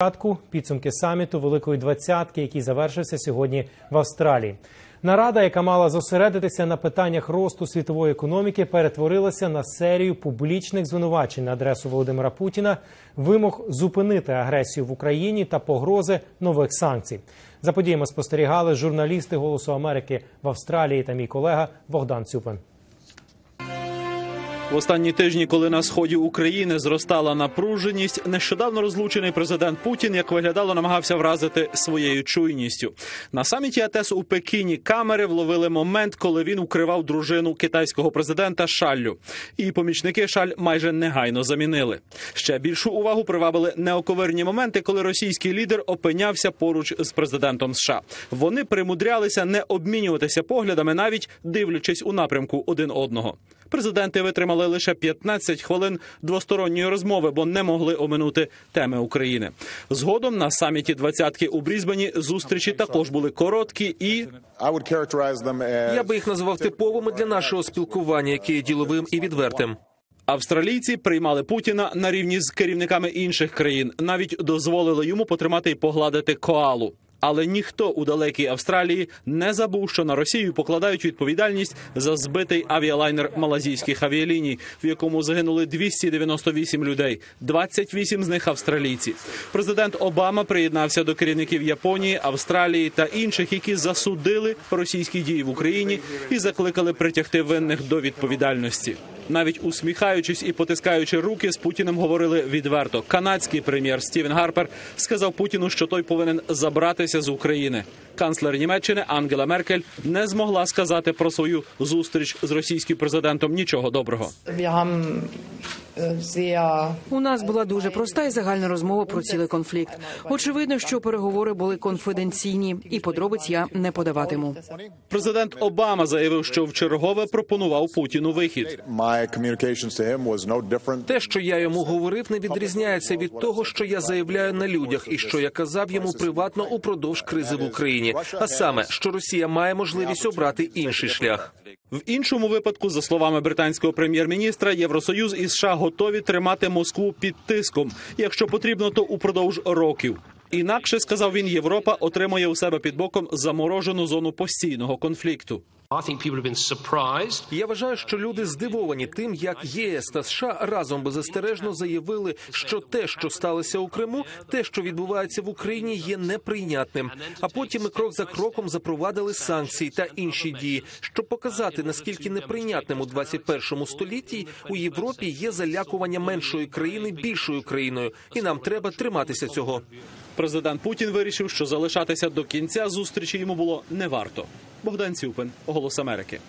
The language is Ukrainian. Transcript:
Початку підсумки саміту Великої двадцятки, який завершився сьогодні в Австралії. Нарада, яка мала зосередитися на питаннях росту світової економіки, перетворилася на серію публічних звинувачень на адресу Володимира Путіна, вимог зупинити агресію в Україні та погрози нових санкцій. За подіями спостерігали журналісти Голосу Америки в Австралії та мій колега Богдан Цюпин. В останні тижні, коли на сході України зростала напруженість, нещодавно розлучений президент Путін, як виглядало, намагався вразити своєю чуйністю. На саміті АТЕС у Пекіні камери вловили момент, коли він укривав дружину китайського президента Шаллю. І помічники Шаль майже негайно замінили. Ще більшу увагу привабили неоковирні моменти, коли російський лідер опинявся поруч з президентом США. Вони примудрялися не обмінюватися поглядами, навіть дивлячись у напрямку один одного. Президенти витримали лише 15 хвилин двосторонньої розмови, бо не могли оминути теми України. Згодом на саміті двадцятки у Брізбені зустрічі також були короткі і Я би їх назвав типовими для нашого спілкування, яке є діловим і відвертим. австралійці приймали Путіна на рівні з керівниками інших країн. Навіть дозволили йому потримати і погладити коалу. Але ніхто у далекій Австралії не забув, що на Росію покладають відповідальність за збитий авіалайнер малазійських авіаліній, в якому загинули 298 людей, 28 з них австралійці. Президент Обама приєднався до керівників Японії, Австралії та інших, які засудили російські дії в Україні і закликали притягти винних до відповідальності. Навіть усміхаючись і потискаючи руки, з Путіним говорили відверто. Канадський прем'єр Стівен Гарпер сказав Путіну, що той повинен забратися з України. Канцлер Німеччини Ангела Меркель не змогла сказати про свою зустріч з російським президентом нічого доброго. Sehr У нас була дуже проста і загальна розмова про цілий конфлікт. Очевидно, що переговори були конфіденційні, і подробиць я не подаватиму. Президент Обама заявив, що вчергове пропонував Путіну вихід. Те, що я йому говорив, не відрізняється від того, що я заявляю на людях, і що я казав йому приватно упродовж кризи в Україні. А саме, що Росія має можливість обрати інший шлях. В іншому випадку, за словами британського прем'єр-міністра, Євросоюз і США готові тримати Москву під тиском, якщо потрібно, то упродовж років. Інакше сказав він, Європа отримує у себе під боком заморожену зону постійного конфлікту. Я вважаю, що люди здивовані тим, як ЄС та США разом беззастережно заявили, що те, що сталося у Криму, те, що відбувається в Україні, є неприйнятним. А потім ми крок за кроком запровадили санкції та інші дії, щоб показати наскільки неприйнятним у 21 столітті у Європі є залякування меншої країни більшою країною, і нам треба триматися цього. Президент Путін вирішив, що залишатися до кінця зустрічі йому було не варто. Богдан Цюпин, Голос Америки.